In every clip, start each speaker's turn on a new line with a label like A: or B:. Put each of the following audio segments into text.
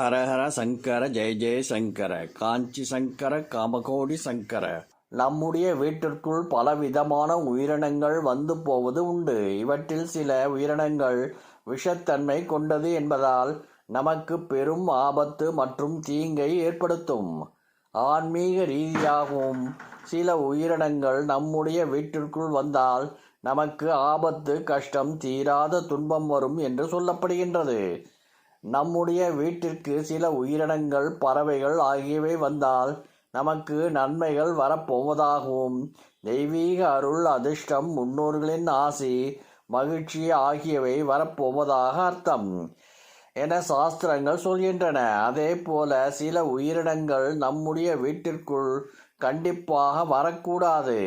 A: ஹரஹர சங்கர ஜெய ஜெய சங்கர காஞ்சி சங்கர காமகோடி சங்கர. நம்முடைய வீட்டிற்குள் பலவிதமான உயிரினங்கள் வந்து போவது உண்டு. இவற்றில் சில உயிரினங்கள் விஷத்தன்மை கொண்டது என்பதால் நமக்கு பெரும் ஆபத்து மற்றும் தீங்கை ஏற்படுத்தும். ஆன்மீக ரீதியாகவும் சில உயிரினங்கள் நம்முடைய வீட்டிற்குள் வந்தால் நமக்கு ஆபத்து கஷ்டம் தீராத துன்பம் வரும் என்று சொல்லப்படுகின்றது. நம்முடைய வீட்டிற்கு சில உயிரினங்கள் பறவைகள் ஆகியவை வந்தால் நமக்கு நன்மைகள் வரப்போவதாகவும் தெய்வீக அருள் அதிர்ஷ்டம் முன்னோர்களின் ஆசி மகிழ்ச்சி ஆகியவை வரப்போவதாக அர்த்தம் என சாஸ்திரங்கள் சொல்கின்றன. அதே போல சில உயிரினங்கள் நம்முடைய வீட்டிற்குள் கண்டிப்பாக வரக்கூடாது.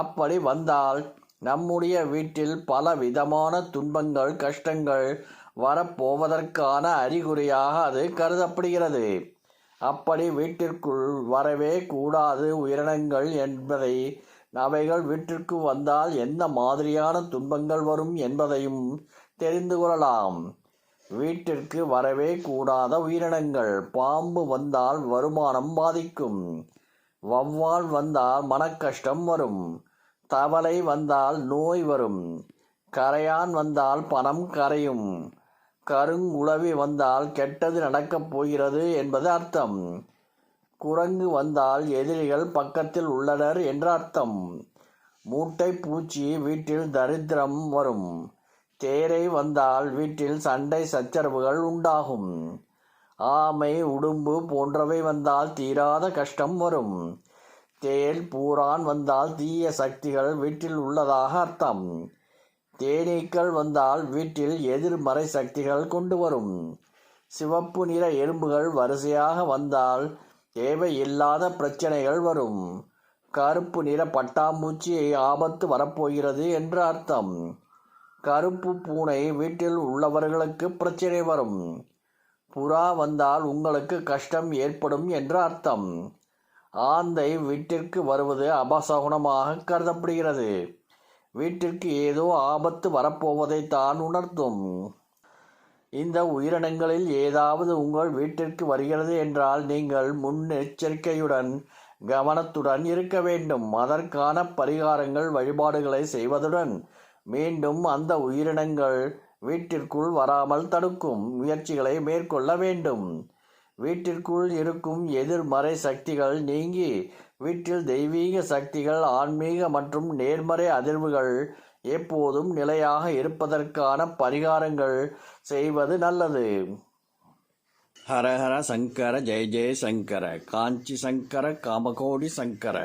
A: அப்படி வந்தால் நம்முடைய வீட்டில் பல விதமான துன்பங்கள் கஷ்டங்கள் வரப்போவதற்கான அறிகுறியாக அது கருதப்படுகிறது. அப்படி வீட்டிற்குள் வரவே கூடாது உயிரினங்கள் என்பதை அவைகள் வீட்டிற்கு வந்தால் எந்த மாதிரியான துன்பங்கள் வரும் என்பதையும் தெரிந்து கொள்ளலாம். வீட்டிற்கு வரவே கூடாத உயிரினங்கள் பாம்பு வந்தால் வருமானம் பாதிக்கும். வவ்வால் வந்தால் மனக்கஷ்டம் வரும். தவளை வந்தால் நோய் வரும். கரையான் வந்தால் பணம் கரையும். கருங்குளவி வந்தால் கெட்டது நடக்கப் போகிறது என்பது அர்த்தம். குரங்கு வந்தால் எதிரிகள் பக்கத்தில் உள்ளனர் என்ற அர்த்தம். மூட்டை பூச்சி வீட்டில் தரித்திரம் வரும். தேரை வந்தால் வீட்டில் சண்டை சச்சரவுகள் உண்டாகும். ஆமை உடும்பு போன்றவை வந்தால் தீராத கஷ்டம் வரும். தேல் பூரான் வந்தால் தீய சக்திகள் வீட்டில் உள்ளதாக அர்த்தம். தேனீக்கள் வந்தால் வீட்டில் எதிர்மறை சக்திகள் கொண்டு வரும். சிவப்பு நிற எறும்புகள் வரிசையாக வந்தால் தேவையில்லாத பிரச்சனைகள் வரும். கருப்பு நிற பட்டாம்பூச்சி ஆபத்து வரப்போகிறது என்று அர்த்தம். கருப்பு பூனை வீட்டில் உள்ளவர்களுக்கு பிரச்சனை வரும். புறா வந்தால் உங்களுக்கு கஷ்டம் ஏற்படும் என்று அர்த்தம். ஆந்தை வீட்டிற்கு வருவது அபசகுனமாக கருதப்படுகிறது. வீட்டிற்கு ஏதோ ஆபத்து வரப்போவதை தான் உணர்த்தும். இந்த உயிரினங்களில் ஏதாவது உங்கள் வீட்டிற்கு வருகிறது என்றால் நீங்கள் முன்னெச்சரிக்கையுடன் கவனத்துடன் இருக்க வேண்டும். அதற்கான பரிகாரங்கள் வழிபாடுகளை செய்வதுடன் மீண்டும் அந்த உயிரினங்கள் வீட்டிற்குள் வராமல் தடுக்கும் முயற்சிகளை மேற்கொள்ள வேண்டும். வீட்டிற்குள் இருக்கும் எதிர்மறை சக்திகள் நீங்கி வீட்டில் தெய்வீக சக்திகள் ஆன்மீக மற்றும் நேர்மறை அதிர்வுகள் எப்போதும் நிலையாக இருப்பதற்கான பரிகாரங்கள் செய்வது நல்லது. ஹரஹர சங்கர ஜெய ஜெய சங்கர காஞ்சி சங்கர காமகோடி சங்கர.